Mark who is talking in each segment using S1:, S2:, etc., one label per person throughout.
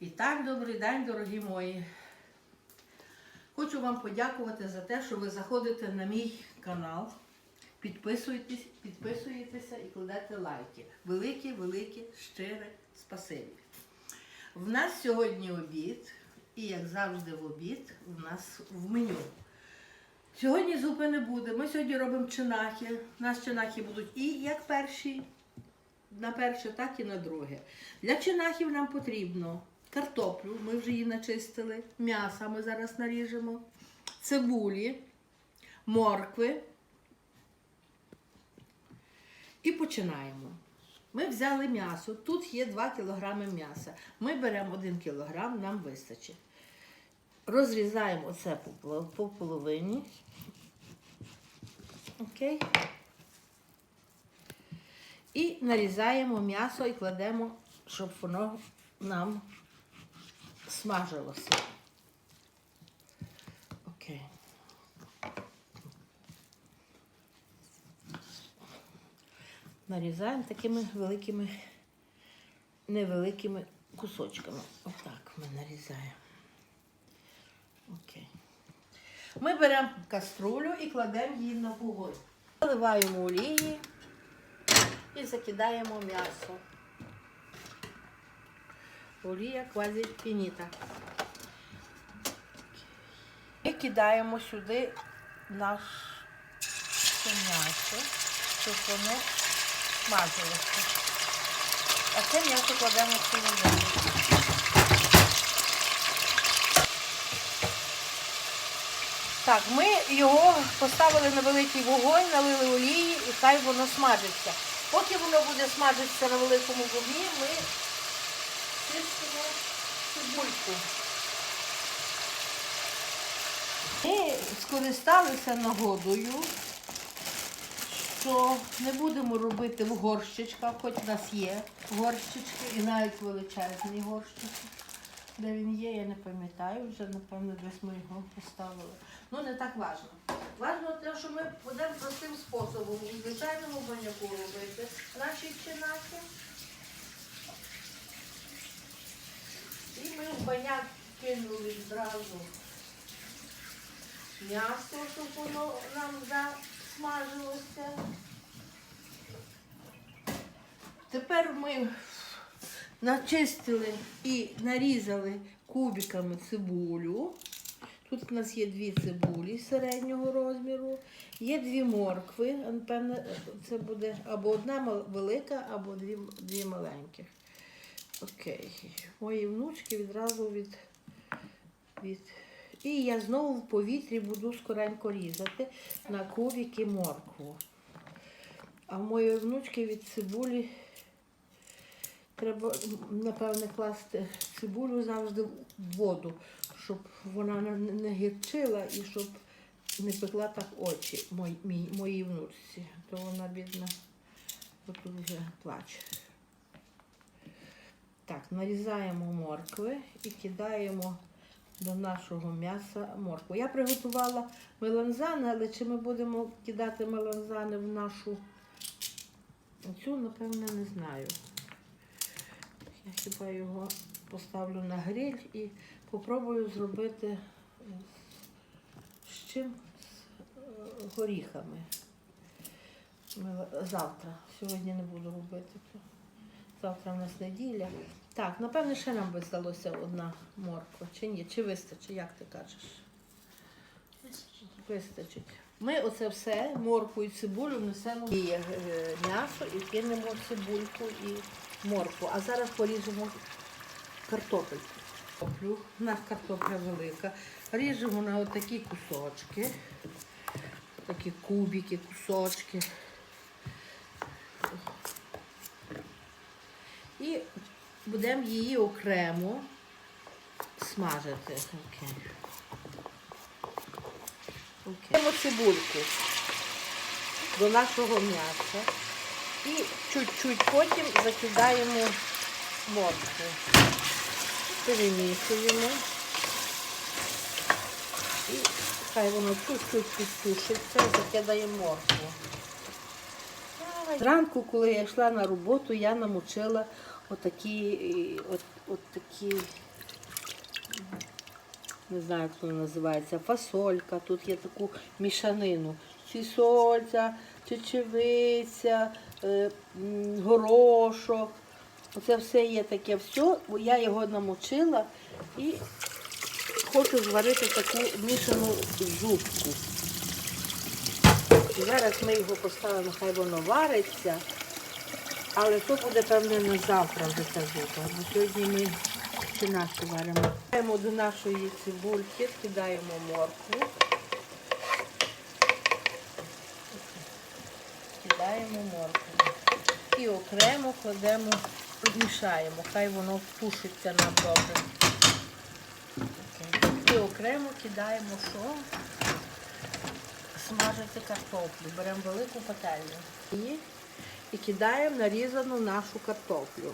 S1: І так, добрий день, дорогі мої. Хочу вам подякувати за те, що ви заходите на мій канал, підписуєтесь, підписуєтеся і кладете лайки. Велике, велике, щире спасибі. В нас сьогодні обід, і як завжди в обід, у нас в меню. Сьогодні зупи не буде. Ми сьогодні робимо чинахи. У нас чинахи будуть і як перші, на перше, так і на друге. Для чинахів нам потрібно картоплю, ми вже її начистили, м'ясо ми зараз наріжемо, цибулі, моркви. І починаємо. Ми взяли м'ясо. Тут є 2 кг м'яса. Ми беремо 1 кг, нам вистачить. Розрізаємо це по по половині. Окей. І нарізаємо м'ясо і кладемо, щоб воно нам смажилося. Окей. Нарізаємо такими великими, невеликими кусочками. Отак ми нарізаємо. Окей. Ми беремо каструлю і кладемо її на вогонь. Заливаємо олії і закидаємо м'ясо. Олія квазі фініта. І кидаємо сюди наше м'ясо, щоб воно смажилося. А це м'ясо кладемо в холодильник. Так, ми його поставили на великий вогонь, налили олії і хай воно смажиться. Поки воно буде смажитися на великому вогні, ми чистимо цибульку. Ми скористалися нагодою, що не будемо робити в горщичках, хоч в нас є горщички і навіть величезний горщик. Де він є, я не пам'ятаю, вже напевно десь ми його поставили. Ну не так важливо. Важливо те, що ми будемо простим способом у звичайному баняку робити наші чинахи. І ми в баняк кинули зразу м'ясо, щоб воно нам засмажилося. Тепер ми начистили і нарізали кубиками цибулю. Тут у нас є дві цибулі середнього розміру, є дві моркви. Напевно, це буде або одна велика, або дві, дві маленьких. Окей. Мої внучки відразу від, від. І я знову в повітрі буду скоренько різати на кубики моркву. А в моєї внучки від цибулі треба, напевне, класти цибулю завжди в воду, щоб вона не, гірчила і щоб не пекла так очі мої, мій, моїй внучці. То вона, бідна, отут вже плаче. Так, нарізаємо моркви і кидаємо до нашого м'яса моркву. Я приготувала меланзани, але чи ми будемо кидати меланзани в нашу цю, напевне, не знаю. Я хіба його поставлю на гриль і попробую зробити з чим? З е, горіхами. Завтра. Сьогодні не буду робити. Завтра в нас неділя. Так, напевне, ще нам би здалося одна морква. Чи ні? Чи вистачить, як ти кажеш? Вистачить. Ми оце все, моркву і цибулю несемо і е, м'ясо і кинемо цибульку і моркву. А зараз поріжемо картопельку. У нас картопля велика. Ріжемо на отакі кусочки. Такі кубики, кусочки. І будемо її окремо смажити. Окей. Окей. Цибульку до нашого м'яса і чуть-чуть потім закидаємо моркву. Перемішуємо. І хай воно чуть-чуть підсушиться закидаємо моркву. Зранку, коли я йшла на роботу, я намочила отакі, от, от такі не знаю, як вона називається, фасолька. Тут є таку мішанину. Фісольця, чечевиця, е, горошок. Оце все є таке все. Я його намочила і хочу зварити таку мішану зубку. Зараз ми його поставимо, хай воно вариться. Але то буде, певне, на завтра вже ця зупа. Бо сьогодні ми чи нашу варимо. Кидаємо до нашої цибульки, кидаємо моркву. Кидаємо моркву. І окремо кладемо, мішаємо, хай воно втушиться нам добре. І окремо кидаємо що? Смажити картоплю. Беремо велику пательню. І кидаємо нарізану нашу картоплю.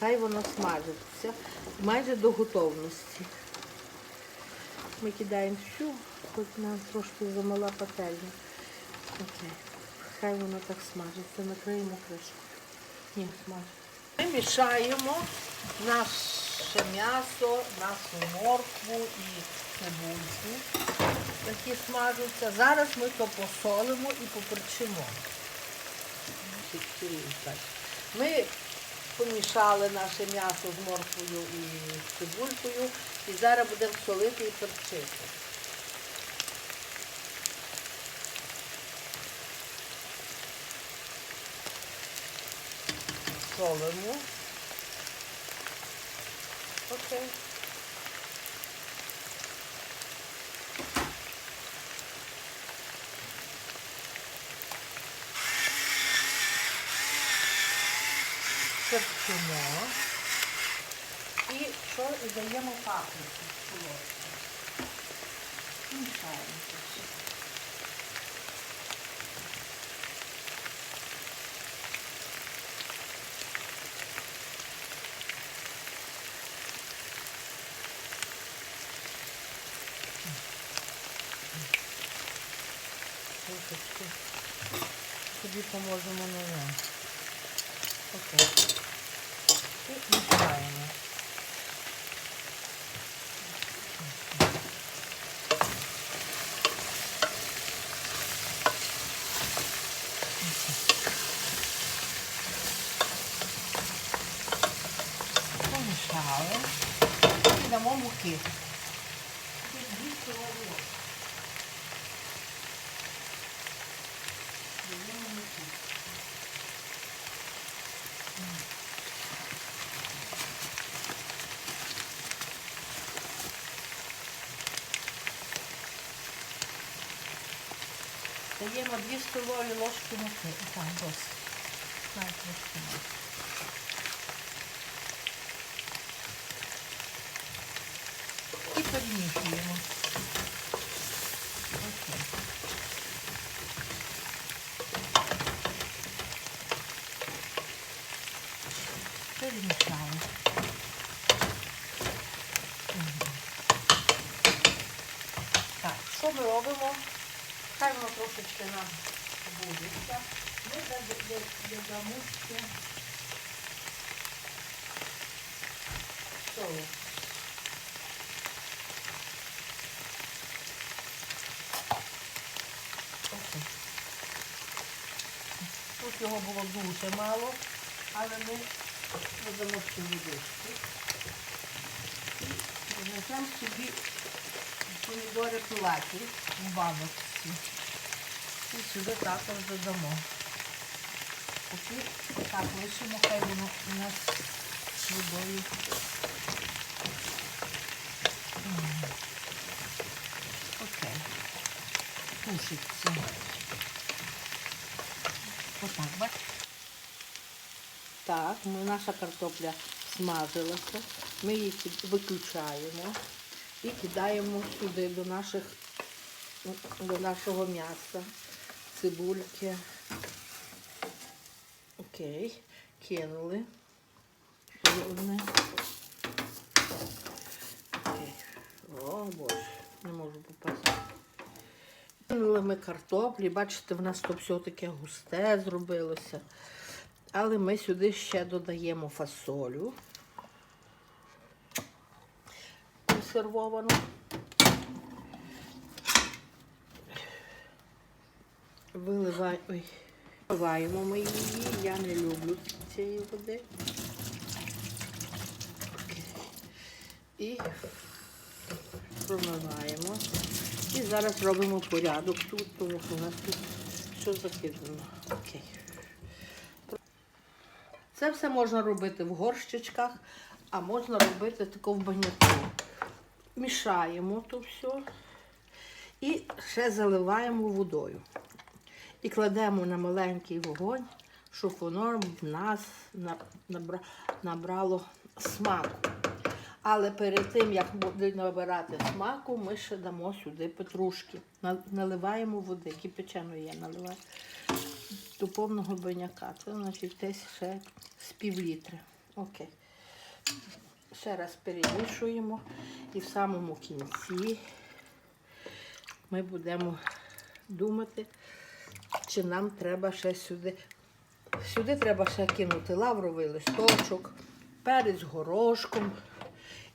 S1: Хай воно смажиться майже до готовності. Ми кидаємо всю, хоч нам трошки замала пательня. Окей. Хай воно так смажиться, накриємо кришкою. Ні. Ми мішаємо наше м'ясо, нашу моркву і цибульку, які смажуться. Зараз ми то посолимо і поперчимо. Ми помішали наше м'ясо з морквою і цибулькою і зараз будемо солити і перчити. Солимо. Окей. Перчимо. І що і даємо паприку солодку. Мішаємо. це все. Тобі поможемо на ньому. Окей. І мішаємо. Помішали. І дамо муки. Дві столові ложки. Даємо Даємо 2 столові ложки муки. І так, досить. Трошки мало. І перемішуємо. Окей. Перемішали. Так, що ми робимо? Хай воно трошечки нам будеться. Ми да- да- додамо ще солод. Тут його було дуже мало, але ми додамо ще водички. І веземо собі помідори пилаті у баночці. І сюди також додамо. Поки так лишимо, хай воно у нас з водою. Окей. Тушиться. Отак, бач. Так, наша картопля смажилася. Ми її виключаємо і кидаємо сюди до наших до нашого м'яса, цибульки. Окей, кинули. Одне. О, боже, не можу попасти. Кинули ми картоплі, бачите, в нас то все таке густе зробилося. Але ми сюди ще додаємо фасолю. Консервовану. Виливаємо ми її. Я не люблю цієї води. І промиваємо. І зараз робимо порядок тут, тому що у нас тут все закидано. Окей. Це все можна робити в горщичках, а можна робити тако в баняку. Мішаємо то все і ще заливаємо водою. І кладемо на маленький вогонь, щоб воно в нас набрало смаку. Але перед тим, як буде набирати смаку, ми ще дамо сюди петрушки. Наливаємо води, кипяченої я наливаю до повного баняка. Це значить десь ще з пів літри. Окей. Ще раз перемішуємо і в самому кінці ми будемо думати, чи нам треба ще сюди. Сюди треба ще кинути лавровий листочок, перець горошком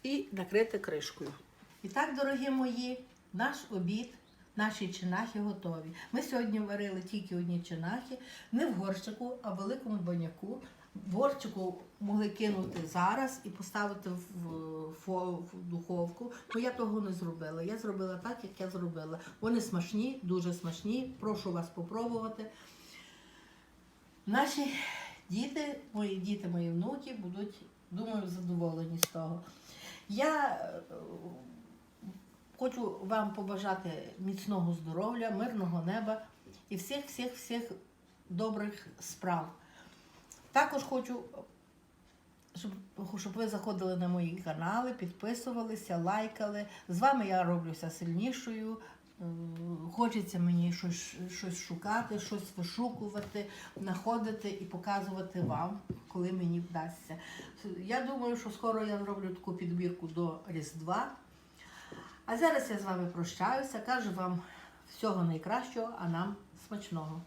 S1: і накрити кришкою. І так, дорогі мої, наш обід, наші чинахи готові. Ми сьогодні варили тільки одні чинахи, не в горщику, а в великому баняку. В горщику могли кинути зараз і поставити в, духовку. Ну я того не зробила. Я зробила так, як я зробила. Вони смачні, дуже смачні. Прошу вас попробувати. Наші діти, мої діти, мої внуки будуть, думаю, задоволені з того. Я е, хочу вам побажати міцного здоров'я, мирного неба і всіх, всіх, всіх добрих справ. Також хочу, щоб, щоб ви заходили на мої канали, підписувалися, лайкали. З вами я роблюся сильнішою. Е, Хочеться мені щось, щось шукати, щось вишукувати, знаходити і показувати вам, коли мені вдасться. Я думаю, що скоро я зроблю таку підбірку до Різдва. А зараз я з вами прощаюся, кажу вам всього найкращого, а нам смачного.